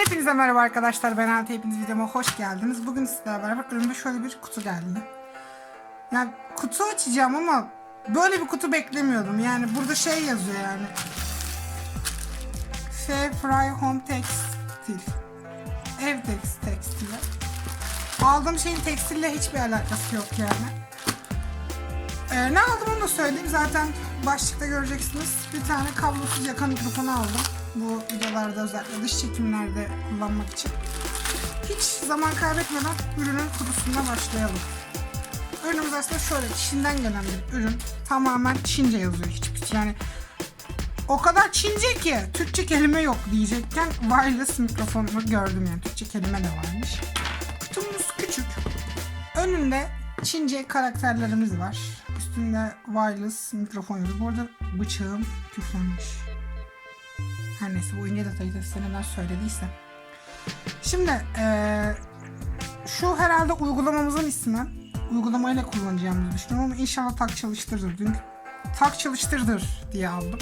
Hepinize merhaba arkadaşlar. Ben Altı. Hepiniz videoma hoş geldiniz. Bugün sizlerle beraber önüme şöyle bir kutu geldi. Yani kutu açacağım ama böyle bir kutu beklemiyordum. Yani burada şey yazıyor yani. Fair Home Textile. Ev tekstil tekstili. Aldığım şeyin tekstille hiçbir alakası yok yani. Ee, ne aldım onu da söyleyeyim. Zaten başlıkta göreceksiniz. Bir tane kablosuz yaka mikrofonu aldım. Bu videolarda özellikle dış çekimlerde kullanmak için. Hiç zaman kaybetmeden ürünün kutusundan başlayalım. Ürünümüz aslında şöyle Çin'den gelen bir ürün. Tamamen Çince yazıyor hiçbir yani o kadar Çince ki Türkçe kelime yok diyecekken wireless mikrofonunu gördüm yani Türkçe kelime de varmış. Kutumuz küçük. Önünde Çince karakterlerimiz var. Üstünde wireless mikrofon yazıyor. Bu arada bıçağım küflenmiş. Her neyse bu ince detayı da size neden söylediyse. Şimdi eee, şu herhalde uygulamamızın ismi. Uygulamayla kullanacağımızı düşünüyorum ama inşallah tak çalıştırır. Dün tak çalıştırdır diye aldım.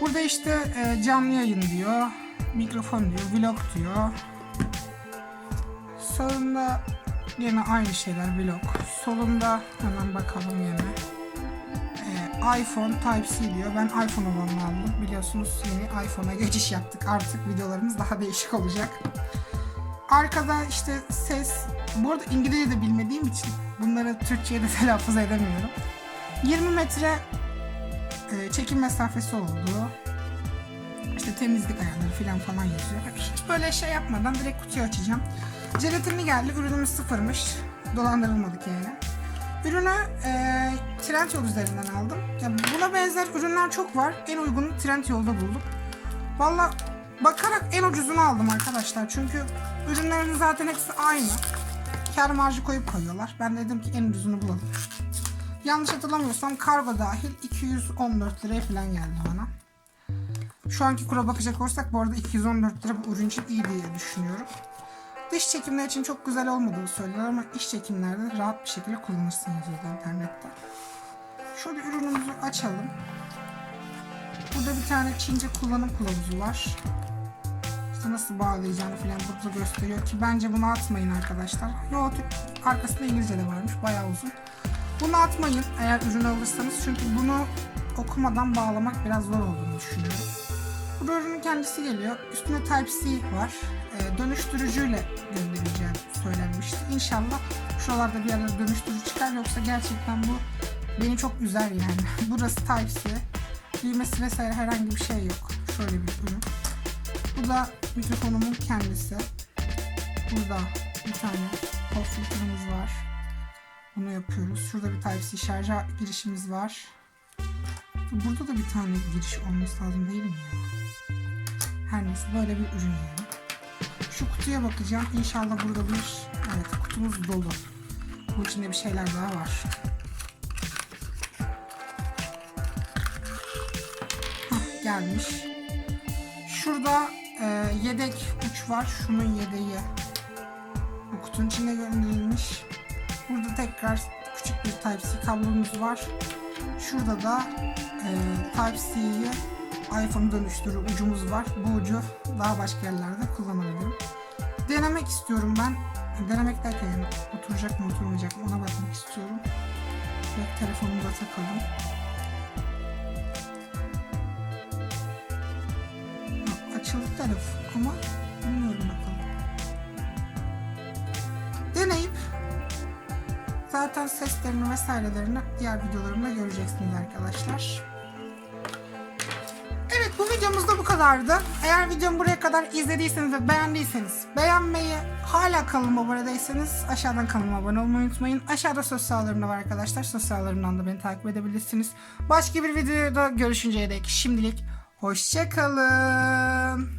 Burada işte e, canlı yayın diyor, mikrofon diyor, vlog diyor. Sağında yine aynı şeyler vlog. Solunda hemen bakalım yine. E, iPhone Type-C diyor. Ben iPhone olanını aldım. Biliyorsunuz yeni iPhone'a geçiş yaptık. Artık videolarımız daha değişik olacak. Arkada işte ses. Bu arada İngilizce de bilmediğim için bunları Türkçe'ye de telaffuz edemiyorum. 20 metre e, çekim mesafesi olduğu, işte temizlik ayarları falan falan yazıyor. Hiç böyle şey yapmadan direkt kutuyu açacağım. Jelatinli geldi. Ürünümüz sıfırmış. Dolandırılmadık yani. Ürünü e, Trendyol üzerinden aldım. Ya buna benzer ürünler çok var. En uygunu Trendyol'da buldum. Valla bakarak en ucuzunu aldım arkadaşlar. Çünkü ürünlerin zaten hepsi aynı. Kar marjı koyup koyuyorlar. Ben de dedim ki en ucuzunu bulalım. Yanlış hatırlamıyorsam kargo dahil 214 liraya falan geldi bana. Şu anki kura bakacak olursak bu arada 214 lira bu ürün için iyi diye düşünüyorum. Dış çekimler için çok güzel olmadığını söylüyorlar ama iç çekimlerde rahat bir şekilde kullanırsınız internette. Şöyle ürünümüzü açalım. Burada bir tane Çince kullanım kılavuzu var. İşte nasıl bağlayacağını falan burada gösteriyor ki bence bunu atmayın arkadaşlar. Yo arkasında İngilizce de varmış bayağı uzun. Bunu atmayın eğer ürün alırsanız çünkü bunu okumadan bağlamak biraz zor olduğunu düşünüyorum. Ürünün kendisi geliyor. Üstünde Type-C var. Ee, dönüştürücüyle gönderileceği söylenmişti. İnşallah şuralarda bir yerlere dönüştürücü çıkar yoksa gerçekten bu beni çok üzer yani. Burası Type-C. Düğmesi vesaire herhangi bir şey yok. Şöyle bir ürün. Bu da mikrofonumun kendisi. Burada bir tane pop var. Bunu yapıyoruz. Şurada bir Type-C şarj girişimiz var. Burada da bir tane giriş olması lazım değil mi ya? Her neyse böyle bir ürün yani. Şu kutuya bakacağım. İnşallah burada bir evet kutumuz dolu. Bu içinde bir şeyler daha var. Hah, gelmiş. Şurada e, yedek uç var. Şunun yedeği bu kutunun içine gönderilmiş. Burada tekrar küçük bir Type-C kablomuz var. Şurada da e, Type-C'yi iPhone dönüştürü ucumuz var. Bu ucu daha başka yerlerde kullanabilirim. Denemek istiyorum ben. Denemek derken oturacak mı oturmayacak mı ona bakmak istiyorum. Ve telefonumuza takalım. Açıldı telefon ama bilmiyorum bakalım. Deneyip zaten seslerini vesairelerini diğer videolarımda göreceksiniz arkadaşlar videomuz da bu kadardı. Eğer videomu buraya kadar izlediyseniz ve beğendiyseniz beğenmeyi, hala kanalıma abonedeyseniz aşağıdan kanalıma abone olmayı unutmayın. Aşağıda sosyallarımda var arkadaşlar. Sosyallarımdan da beni takip edebilirsiniz. Başka bir videoda görüşünceye dek şimdilik hoşçakalın.